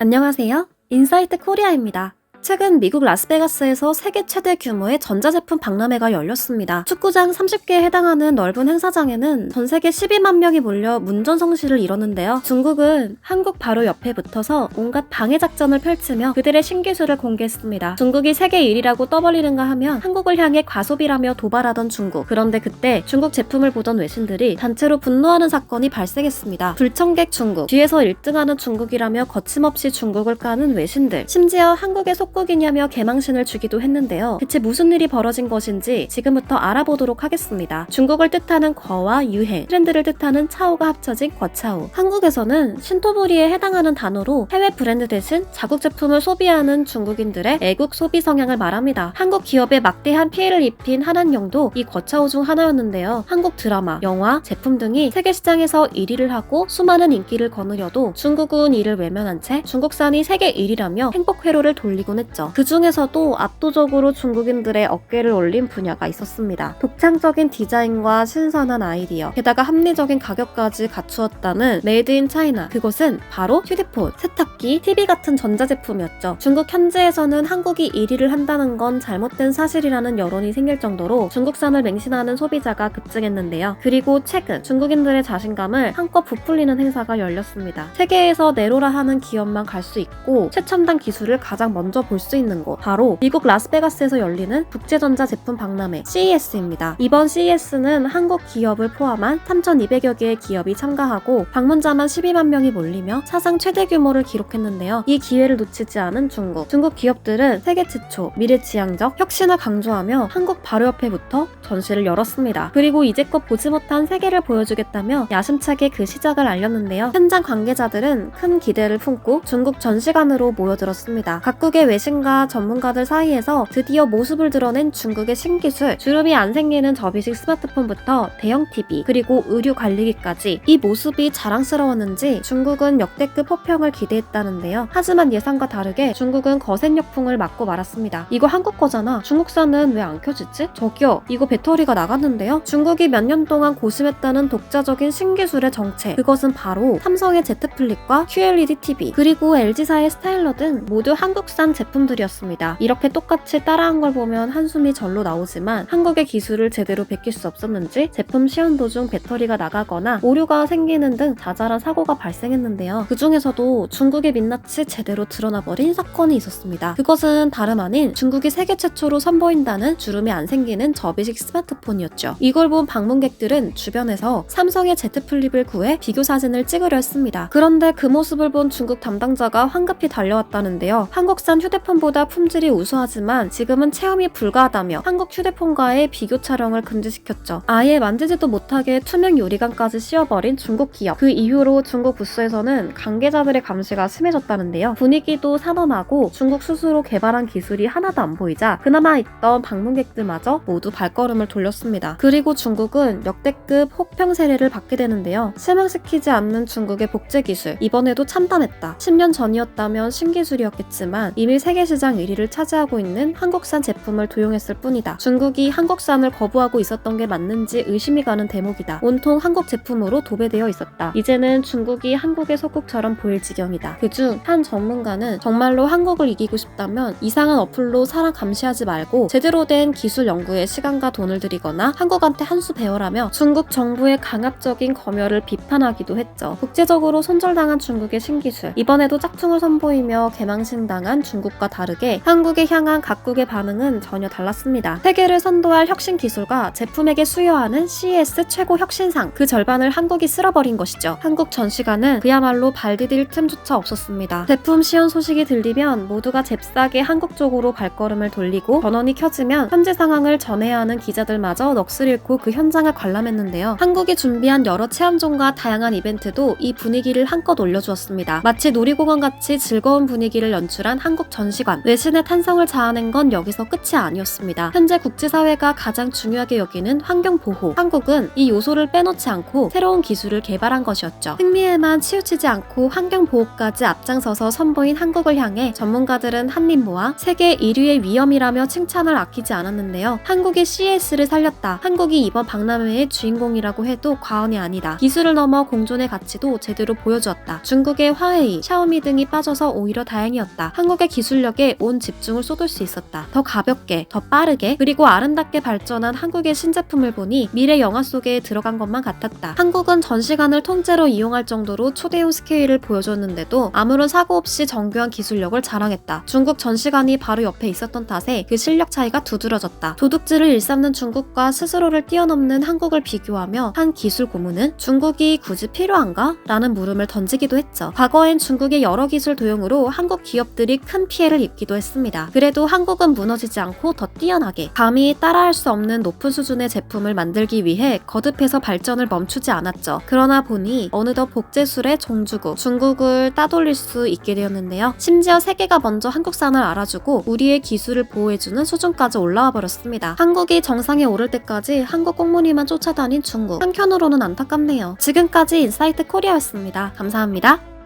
안녕하세요. 인사이트 코리아입니다. 최근 미국 라스베가스에서 세계 최대 규모의 전자제품 박람회가 열렸습니다. 축구장 30개에 해당하는 넓은 행사장에는 전 세계 12만 명이 몰려 문전성시를 이뤘는데요. 중국은 한국 바로 옆에 붙어서 온갖 방해 작전을 펼치며 그들의 신기술을 공개했습니다. 중국이 세계 1위라고 떠벌리는가 하면 한국을 향해 과소비라며 도발하던 중국. 그런데 그때 중국 제품을 보던 외신들이 단체로 분노하는 사건이 발생했습니다. 불청객 중국, 뒤에서 1등하는 중국이라며 거침없이 중국을 까는 외신들. 심지어 한국의 속 국이냐며 개망신을 주기도 했는데요. 대체 무슨 일이 벌어진 것인지 지금부터 알아보도록 하겠습니다. 중국을 뜻하는 거와 유행, 트렌드를 뜻하는 차오가 합쳐진 거차오. 한국에서는 신토부리에 해당하는 단어로 해외 브랜드 대신 자국 제품을 소비하는 중국인들의 애국 소비 성향을 말합니다. 한국 기업에 막대한 피해를 입힌 한한영도 이 거차오 중 하나였는데요. 한국 드라마, 영화, 제품 등이 세계 시장에서 1위를 하고 수많은 인기를 거느려도 중국은 이를 외면한 채 중국산이 세계 1위라며 행복 회로를 돌리곤 했죠. 그 중에서도 압도적으로 중국인들의 어깨를 올린 분야가 있었습니다. 독창적인 디자인과 신선한 아이디어, 게다가 합리적인 가격까지 갖추었다는 메이드 인 차이나. 그것은 바로 휴대폰, 세탁기, TV 같은 전자제품이었죠. 중국 현지에서는 한국이 1위를 한다는 건 잘못된 사실이라는 여론이 생길 정도로 중국산을 맹신하는 소비자가 급증했는데요. 그리고 최근 중국인들의 자신감을 한껏 부풀리는 행사가 열렸습니다. 세계에서 내로라 하는 기업만 갈 수 있고 최첨단 기술을 가장 먼저 볼 수 있는 곳 바로 미국 라스베가스에서 열리는 국제전자 제품 박람회 CES입니다. 이번 CES는 한국 기업을 포함한 3,200여 개의 기업이 참가하고 방문자만 12만 명이 몰리며 사상 최대 규모를 기록했는데요. 이 기회를 놓치지 않은 중국. 중국 기업들은 세계 최초 미래지향적 혁신을 강조하며 한국 바로 옆에부터 전시를 열었습니다. 그리고 이제껏 보지 못한 세계를 보여주겠다며 야심차게 그 시작을 알렸는데요. 현장 관계자들은 큰 기대를 품고 중국 전시관으로 모여들었습니다. 각국의 외 신과 전문가들 사이에서 드디어 모습을 드러낸 중국의 신기술, 주름이 안 생기는 접이식 스마트폰부터 대형 TV, 그리고 의류 관리기까지 이 모습이 자랑스러웠는지 중국은 역대급 호평을 기대했다는데요. 하지만 예상과 다르게 중국은 거센 역풍을 맞고 말았습니다. 이거 한국 거잖아. 중국산은 왜 안 켜지지? 저기요, 이거 배터리가 나갔는데요? 중국이 몇 년 동안 고심했다는 독자적인 신기술의 정체. 그것은 바로 삼성의 Z 플립과 QLED TV, 그리고 LG사의 스타일러 등 모두 한국산 제품 들이었습니다. 이렇게 똑같이 따라한 걸 보면 한숨이 절로 나오지만 한국의 기술을 제대로 베낄 수 없었는지 제품 시연 도중 배터리가 나가거나 오류가 생기는 등 자잘한 사고가 발생했는데요. 그 중에서도 중국의 민낯이 제대로 드러나버린 사건이 있었습니다. 그것은 다름 아닌 중국이 세계 최초로 선보인다는 주름이 안 생기는 접이식 스마트폰이었죠. 이걸 본 방문객들은 주변에서 삼성의 Z 플립을 구해 비교 사진을 찍으려 했습니다. 그런데 그 모습을 본 중국 담당자가 황급히 달려왔다는데요. 한국산 휴대 폰보다 품질이 우수하지만 지금은 체험이 불가하다며 한국 휴대폰과의 비교 촬영을 금지시켰죠. 아예 만지지도 못하게 투명 유리관까지 씌워버린 중국 기업. 그 이후로 중국 부스에서는 관계자들의 감시가 심해졌다는데요. 분위기도 산엄하고 중국 스스로 개발한 기술이 하나도 안 보이자 그나마 있던 방문객들마저 모두 발걸음을 돌렸습니다. 그리고 중국은 역대급 혹평 세례를 받게 되는데요. 실망시키지 않는 중국의 복제 기술. 이번에도 참담했다. 10년 전이었다면 신기술이었겠지만 이미 세계 시장 1위를 차지하고 있는 한국산 제품을 도용했을 뿐이다. 중국이 한국산을 거부하고 있었던 게 맞는지 의심이 가는 대목이다. 온통 한국 제품으로 도배되어 있었다. 이제는 중국이 한국의 속국처럼 보일 지경이다. 그중 한 전문가는 정말로 한국을 이기고 싶다면 이상한 어플로 사람 감시하지 말고 제대로 된 기술 연구에 시간과 돈을 들이거나 한국한테 한 수 배워라며 중국 정부의 강압적인 검열을 비판하기도 했죠. 국제적으로 손절당한 중국의 신기술. 이번에도 짝퉁을 선보이며 개망신당한 중국 과 다르게 한국에 향한 각국의 반응은 전혀 달랐습니다. 세계를 선도할 혁신 기술과 제품에게 수여하는 CES 최고 혁신상 그 절반을 한국이 쓸어버린 것이죠. 한국 전시관은 그야말로 발 디딜 틈조차 없었습니다. 제품 시연 소식이 들리면 모두가 잽싸게 한국 쪽으로 발걸음을 돌리고 전원이 켜지면 현재 상황을 전해야 하는 기자들마저 넋을 잃고 그 현장을 관람했는데요. 한국이 준비한 여러 체험존과 다양한 이벤트도 이 분위기를 한껏 올려주었습니다. 마치 놀이공원 같이 즐거운 분위기를 연출한 한국 전시관, 외신의 탄성을 자아낸 건 여기서 끝이 아니었습니다. 현재 국제사회가 가장 중요하게 여기는 환경 보호. 한국은 이 요소를 빼놓지 않고 새로운 기술을 개발한 것이었죠. 흥미에만 치우치지 않고 환경 보호까지 앞장서서 선보인 한국을 향해 전문가들은 한입 모아 세계 1위의 위험이라며 칭찬을 아끼지 않았는데요. 한국이 CS를 살렸다. 한국이 이번 박람회의 주인공이라고 해도 과언이 아니다. 기술을 넘어 공존의 가치도 제대로 보여주었다. 중국의 화웨이, 샤오미 등이 빠져서 오히려 다행이었다. 한국의 기술 력에 온 집중을 쏟을 수 있었다. 더 가볍게, 더 빠르게, 그리고 아름답게 발전한 한국의 신제품을 보니 미래 영화 속에 들어간 것만 같았다. 한국은 전시관을 통째로 이용할 정도로 초대형 스케일을 보여줬는데도 아무런 사고 없이 정교한 기술력을 자랑했다. 중국 전시관이 바로 옆에 있었던 탓에 그 실력 차이가 두드러졌다. 도둑질을 일삼는 중국과 스스로를 뛰어넘는 한국을 비교하며 한 기술 고문은 중국이 굳이 필요한가? 라는 물음을 던지기도 했죠. 과거엔 중국의 여러 기술 도용으로 한국 기업들이 큰 피해를 입기도 했습니다. 그래도 한국은 무너지지 않고 더 뛰어나게 감히 따라할 수 없는 높은 수준의 제품을 만들기 위해 거듭해서 발전을 멈추지 않았죠. 그러나 보니 어느덧 복제술의 종주국 중국을 따돌릴 수 있게 되었는데요. 심지어 세계가 먼저 한국산을 알아주고 우리의 기술을 보호해주는 수준까지 올라와 버렸습니다. 한국이 정상에 오를 때까지 한국 꽁무니만 쫓아다닌 중국. 한편으로는 안타깝네요. 지금까지 인사이트 코리아였습니다. 감사합니다.